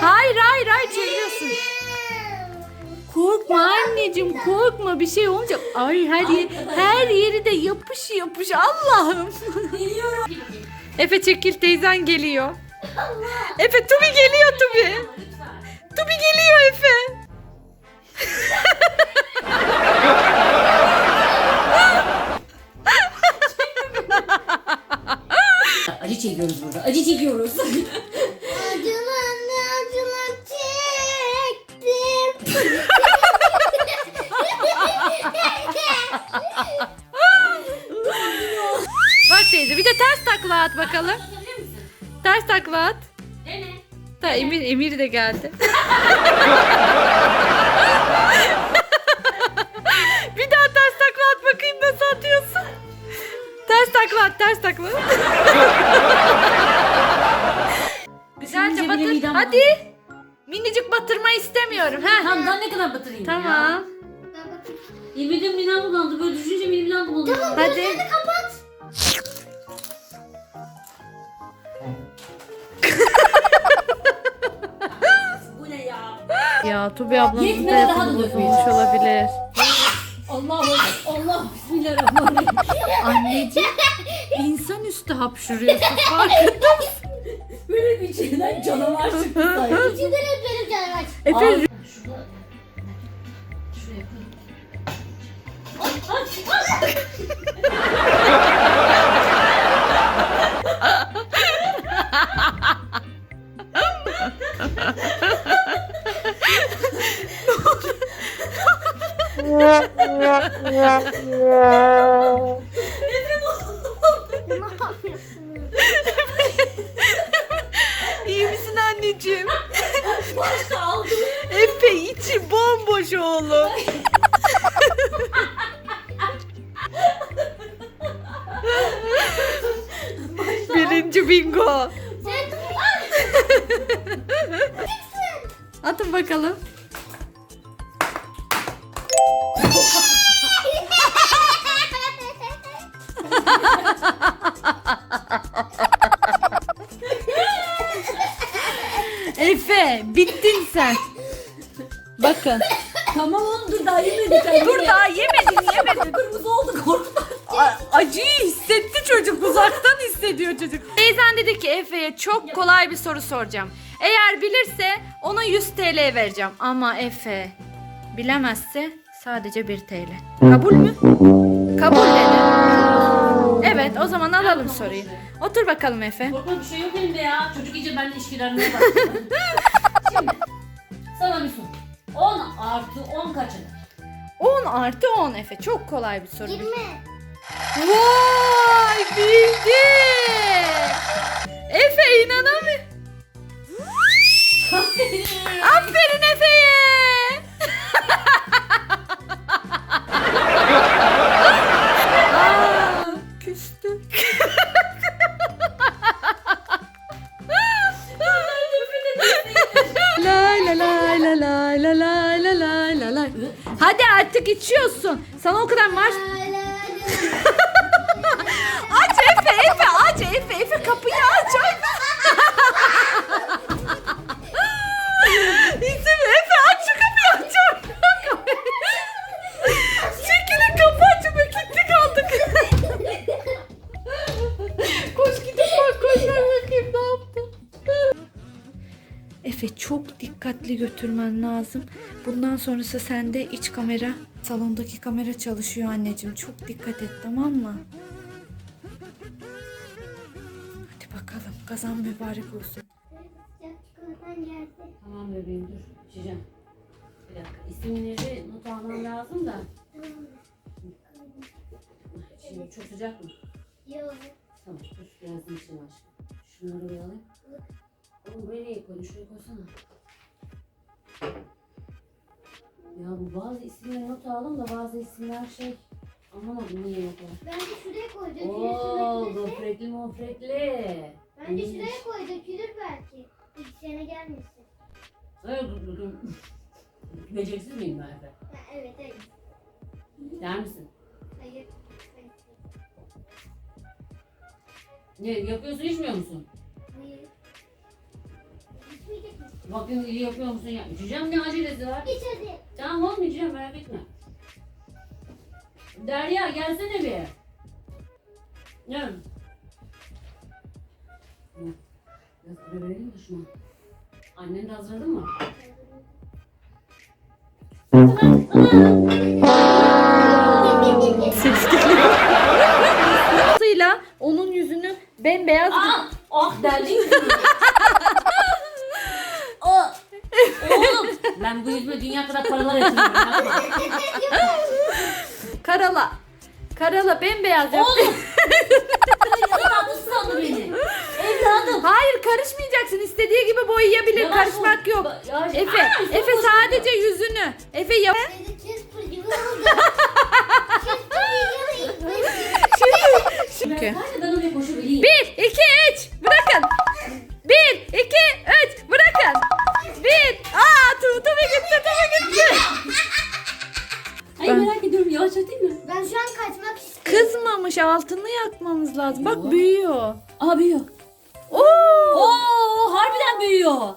Hayır hayır hayır çeviriyorsun. Korkma anneciğim korkma bir şey olmayacak. Ay her yeri, her yeri de yapış yapış Allah'ım. Geliyorum. Efe çekil teyzen geliyor. Efe Tubi geliyor Tubi. Tubi geliyor Efe. Acı çekiyoruz burada. Acı çekiyoruz. Bak teyze bir de ters takla at bakalım. Atabilir misin? Ters takla at. Dene. Ta Emir, Emir de geldi. bir daha ters takla at bakayım nasıl atıyorsun. Ters takla at, ters takla. Güzelce bile batır. midem Hadi. Minicik batırma istemiyorum. Ha. Tamam daha ne kadar batırayım ya? Tamam. Yemin midem bulandı. Böyle düşünce benim midem bulanıyor. Hadi. Bu ne ya? Ya Tubi ablanın Yetmedi, daha da telefonu dökmeyin. bozulmuş olabilir. Allah Allah bismillahirrahmanirrahim. Anneciğim insanüstü hapşuruyorsun farkında mısın? benim içinden canavar çıktı sanki. İçinden hep benim canavar çıktı. Efe Şurada. Şey şey. Ne oldu? Başta aldım. Efe içi bomboş oğlum. Birinci bingo. Sen Atın bakalım. Bittin sen. Bakın. Tamam oğlum dur daha yemedik. anne. Dur daha yemedin yemedin. Kırmızı oldu korktum. A- acıyı hissetti çocuk uzaktan hissediyor çocuk. Teyzen dedi ki Efe'ye çok kolay bir soru soracağım. Eğer bilirse ona 100 TL vereceğim. Ama Efe bilemezse sadece 1 TL. Kabul mü? Kabul dedi. Evet o zaman alalım soruyu. Otur bakalım Efe. Korkma bir şey yok elimde ya. Çocuk iyice benimle ilişkilenmeye başladı. Şimdi sana bir soru. 10 artı 10 kaç eder? 10 artı 10 Efe. Çok kolay bir soru. 20. Vay bildi. Dikkatli götürmen lazım. Bundan sonrası sende iç kamera. Salondaki kamera çalışıyor anneciğim. Çok dikkat et tamam mı? Hadi bakalım kazan mübarek olsun. Tamam bebeğim dur. İçeceğim. Bir dakika. İsimleri not almam lazım da. Şimdi çok sıcak mı? Yok. Tamam dur. Birazdan içeceğim aşkım. Şunları bir alayım. Oğlum buraya koydun? Şuraya koysana. Ya bu bazı isimleri not aldım da bazı isimler şey anlamadım niye not aldım. Ben de şuraya koydum. Ooo gofretli mofretli. Ben de şuraya koydum. Dökülür belki. İlk sene gelmesin. Öyle dur dur dur. Beceriksiz miyim ben Efe? Ha, evet evet. Der misin? Hayır. Hayır. Ne yapıyorsun içmiyor musun? Bakın iyi yapıyor musun ya? İçeceğim ne acelesi var? İç hadi. Tamam oğlum içeceğim merak etme. Derya gelsene bir. Gel. Biraz ara verelim mi şuna? Annen de hazırladı mı? Sıyla onun yüzünü bembeyaz Aa! Ah deldi yüzümü. Aa! Oğlum ben bu yüzüme dünya kadar paralar yatırıyorum. karala. Karala bembeyaz yap. Oğlum! Evladım sandı beni. Evladım. Hayır karışmayacaksın. İstediği gibi boyayabilir. Yavaş Karışmak ol. yok. Yavaş- Efe, Aa, çok Efe bozuldu. sadece yüzünü. Efe yap. Gibi oldu. Casper Çünkü. Ben, lazım. Bak büyüyor. Aa büyüyor. Oo. Oo harbiden büyüyor.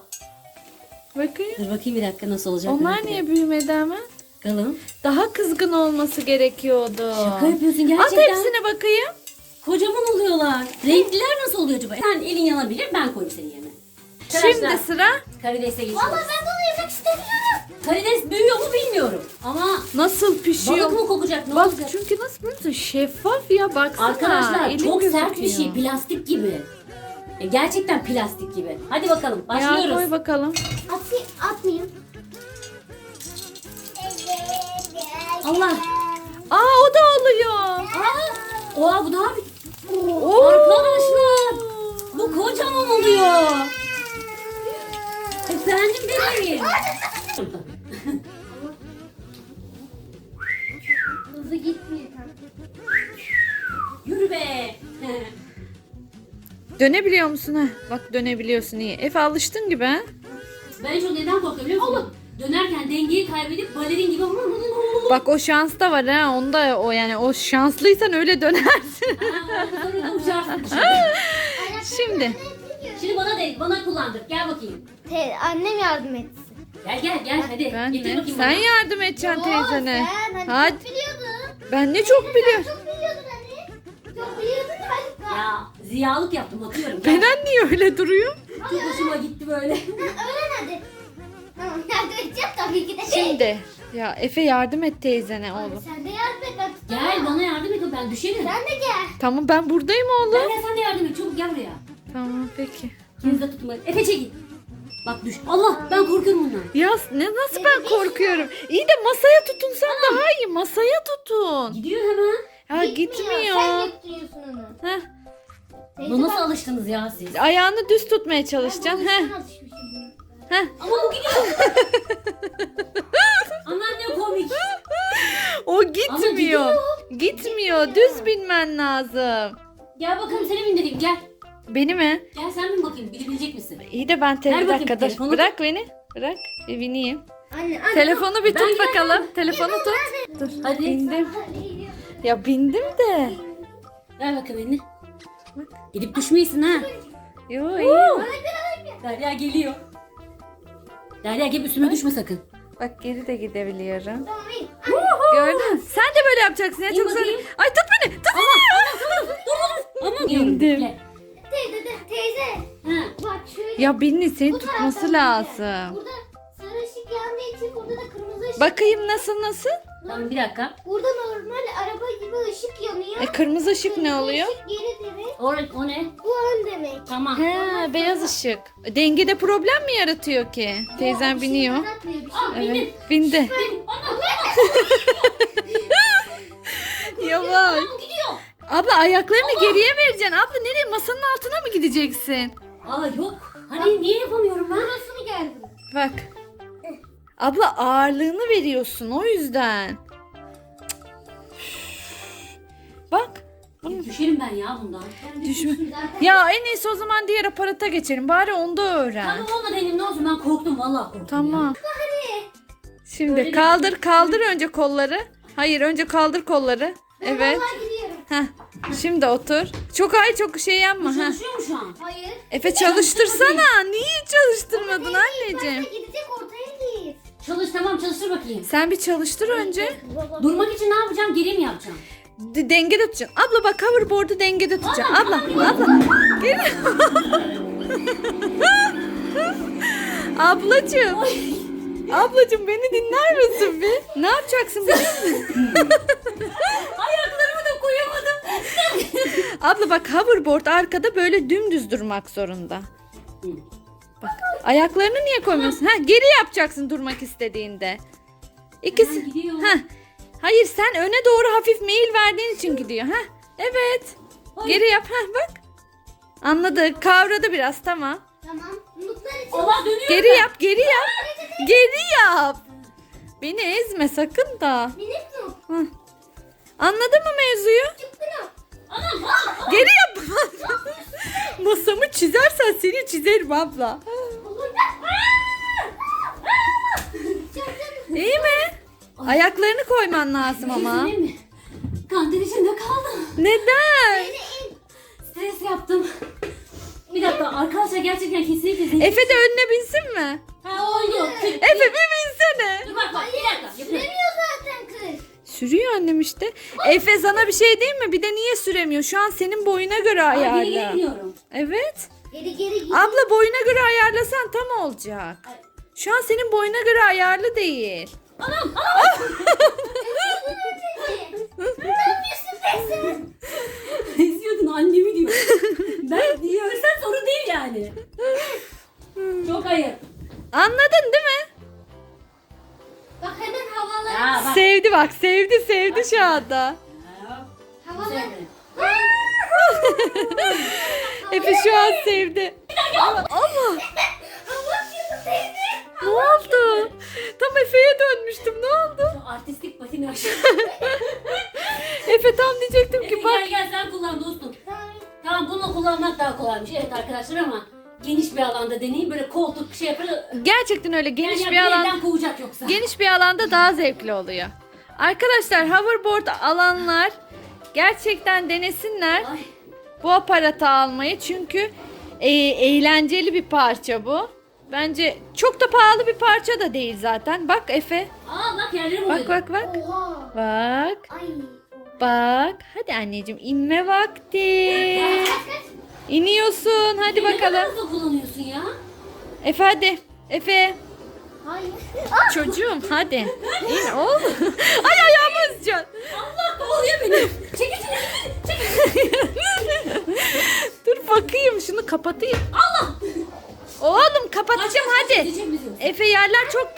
Bakayım. Dur bakayım bir dakika nasıl olacak. Onlar merak niye ediyorum. büyümedi hemen? Bakalım. Daha kızgın olması gerekiyordu. Şaka yapıyorsun At gerçekten. hepsine bakayım. Kocaman oluyorlar. Renkliler nasıl oluyor acaba? Sen elin yanabilir ben koyayım senin yerine. Şimdi Arkadaşlar, sıra karidese geçiyoruz. ben bunu yemek istemiyorum. Karides büyüyor mu bilmiyorum. Ama nasıl pişiyor? balık mı kokacak ne Bak olacak? çünkü nasıl biliyor musun? Şeffaf ya baksana. Arkadaşlar elin çok sert bir gözüküyor. şey. Plastik gibi. E, gerçekten plastik gibi. Hadi bakalım Ya koy başlıyoruz. bakalım. Atayım, atmayayım. Allah. Aa o da oluyor. Aa, oha bu daha bir... Oo. Arkadaşlar. Bu kocaman oluyor. Efendim bebeğim. be. Dönebiliyor musun ha? Bak dönebiliyorsun iyi. Efe alıştın gibi ha? ben çok neden korkuyorum biliyor musun? Dönerken dengeyi kaybedip balerin gibi Bak o şans da var ha. Onda o yani o şanslıysan öyle dönersin. Aa, sonra da uçarsın. Şimdi Şimdi bana değil, bana kullandır. Gel bakayım. Te- annem yardım etsin. Gel gel gel hadi. ben Getir de. bakayım Sen bana. yardım edeceksin teyzene. Sen hani Hadi. çok biliyordun. Ben ne çok biliyorum. Çok Ya ziyalık yaptım atıyorum. Gel. Beren niye öyle duruyor? Çok hoşuma gitti böyle. Tamam yardım edeceğim tabii ki de. Şimdi ya Efe yardım et teyzene Abi oğlum. sen de yardım et. ben tutamam. Gel bana yardım et ben düşerim. Sen de gel. Tamam ben buradayım Gel oğlum. gel sen de yardım et çabuk gel buraya. Tamam peki. İkiniz de tutun bak. Efe çekil. Bak düş. Allah ben korkuyorum bundan. Ya ne nasıl ben korkuyorum? İyi de masaya tutunsan daha iyi. Masaya tutun. Gidiyor hemen. Ya Sen gitmiyor. götürüyorsun onu. Heh. Teyze Bu nasıl bak- alıştınız ya siz? Ayağını düz tutmaya çalışacaksın. Heh. Heh. Ama bu gidiyor. Aman ne komik. O gitmiyor. gidiyor. Gitmiyor. Düz binmen lazım. Gel bakalım seni bindireyim gel. Beni mi? Gel sen bin bakayım binebilecek misin? İyi de ben Ver bir bakayım dakika dur. telefonu. Bırak beni. Bırak. Bir bineyim. Anne anne. Telefonu bir tut bakalım. Telefonu tut. Dur. Hadi. Bindim. Ya bindim de. Ver bakalım elini. Gidip düşmeyesin ha. Yo iyi. Derya geliyor. Derya gel üstüme düşme sakın. Bak geri de gidebiliyorum. Gördün. Sen de böyle yapacaksın ya. İn Çok zor. bakayım. Ay tut beni. Tut beni. Aman diyorum. İndim. Gel. Teyze de teyze. Ha. Bak şöyle. Ya Binni seni tutması lazım. Burada sarı ışık yandığı için burada da kırmızı ışık. Bakayım nasıl nasıl? Tamam bir dakika. Burada normal araba gibi ışık yanıyor. E kırmızı ışık ne Kırmızı oluyor? ışık. O, o ne? Bu ön demek. Tamam. He beyaz ışık. Dengede problem mi yaratıyor ki? Teyzem biniyor. yaratmıyor, bir şey. Aa, bindin. Evet bindi. Yavaş. gidiyor. Abla ayaklarını geriye vereceksin. Abla nereye? Masanın altına mı gideceksin? Aa yok. Hani niye yapamıyorum ben? Burası mı geldi? Bak. Abla ağırlığını veriyorsun o yüzden. Bak. Düşerim ben ya bundan. Düşme. Zaten Ya en iyisi o zaman diğer aparata geçelim. Bari onda öğren. Tamam olmadı elim ne olsun ben korktum vallahi korktum. Tamam. Şimdi Böyle bir- kaldır kaldır önce kolları. Hayır önce kaldır kolları. Evet. vallahi gidiyorum. Heh. Şimdi otur. Çok ay çok şey yapma. Ya. Heh. Çalışıyor mu şu an? Hayır. Efe çalıştırsana. Niye çalıştırmadın anneciğim? Gidecek ortaya git. Çalış tamam çalıştır bakayım. Sen bir çalıştır önce. Durmak için ne yapacağım? Geri mi yapacağım? D- dengede tutacaksın. Abla bak hoverboard'u dengede tutacaksın. Abla, abla. Gel. Ablacığım. Ablacığım beni dinler misin bir? Ne yapacaksın biliyor musun? Ayaklarımı da koyamadım. Abla bak hoverboard arkada böyle dümdüz durmak zorunda. Bak ayaklarını niye koymuyorsun? Ha geri yapacaksın durmak istediğinde. İkisi. Ha. Hayır sen öne doğru hafif meyil verdiğin için gidiyor. Ha. Evet. Ay. Geri yap. Ha bak. Anladı. Kavradı biraz tamam. Tamam. Mutlar için. Dönüyor. Geri yap, geri yap. Geri yap. Beni ezme sakın da. Minik mi? Hı. Anladın mı mevzuyu? Geri yap. Masamı çizersen seni çizerim abla. İyi mi? Ayaklarını koyman lazım ama. Değil mi? Kanter içinde kaldım. Neden? Stres yaptım. Bir dakika arkadaşlar gerçekten kesinlikle zevk- Efe de önüne binsin mi? Ha oldu. Efe bir binsene. Dur bak bak bir dakika. Yapıyorum. Süremiyor zaten kız. Sürüyor annem işte. Efe sana bir şey değil mi? Bir de niye süremiyor? Şu an senin boyuna göre Ay, Geri geri ayarla. gidiyorum. Evet. Geri geri git. Abla boyuna göre ayarlasan tam olacak. Ay. Şu an senin boyuna göre ayarlı değil. Anam anam. ne yapıyorsun be sen? Eziyordun annemi diyor. ben diyor. Sen sorun değil yani. Çok ayıp. Anladın değil mi? Bak hemen havalar. Ya bak. Sevdi bak sevdi sevdi şu anda. Ya. Efe şu an sevdi. Ama Hava yapıyorsun teyze. Ne oldu? Tam Efe'ye dönmüştüm ne oldu? Şu artistik patinaj. Efe tam diyecektim ki bak. gel gel sen kullan dostum. Tamam. Bunu kullanmak daha kolaymış. Evet arkadaşlar ama geniş bir alanda deneyin. Böyle koltuk şey yapar. Gerçekten öyle geniş Yani bir alan. kovacak yoksa. Geniş bir alanda daha zevkli oluyor. Arkadaşlar hoverboard alanlar gerçekten denesinler Ay. bu aparatı almayı çünkü e, eğlenceli bir parça bu. Bence çok da pahalı bir parça da değil zaten. Bak Efe. Aa bak yerlerim Bak bak bak. Oha. Bak. Ay. Bak. Hadi anneciğim inme vakti. İniyorsun. Hadi Ne kadar bakalım. hızlı kullanıyorsun ya. Efe hadi. Efe. Hayır. Çocuğum hadi. İn oğlum. Ay ayağımı ezeceksin. Allah kovalıyor beni. Çekil. Çekil. Dur bakayım şunu kapatayım. Allah. Oğlum kapatacağım hadi. Efe yerler çok...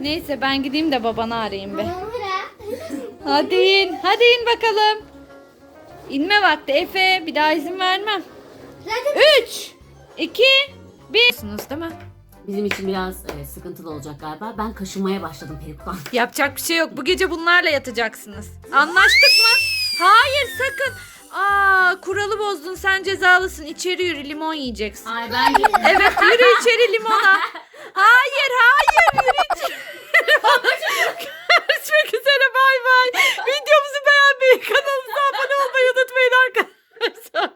Neyse ben gideyim de babanı arayayım be. Hadi in. Hadi in bakalım. İnme vakti Efe. Bir daha izin vermem. Zaten 3, 2, 1. değil mi? Bizim için biraz e, sıkıntılı olacak galiba. Ben kaşınmaya başladım peruktan. Yapacak bir şey yok. Bu gece bunlarla yatacaksınız. Anlaştık mı? Hayır sakın. Aa kuralı bozdun sen cezalısın. İçeri yürü limon yiyeceksin. Ay ben Evet yürü içeri limona. Hayır hayır yürü içeri. Görüşmek üzere bay bay. Videomuzu beğenmeyi, kanalımıza abone olmayı unutmayın arkadaşlar.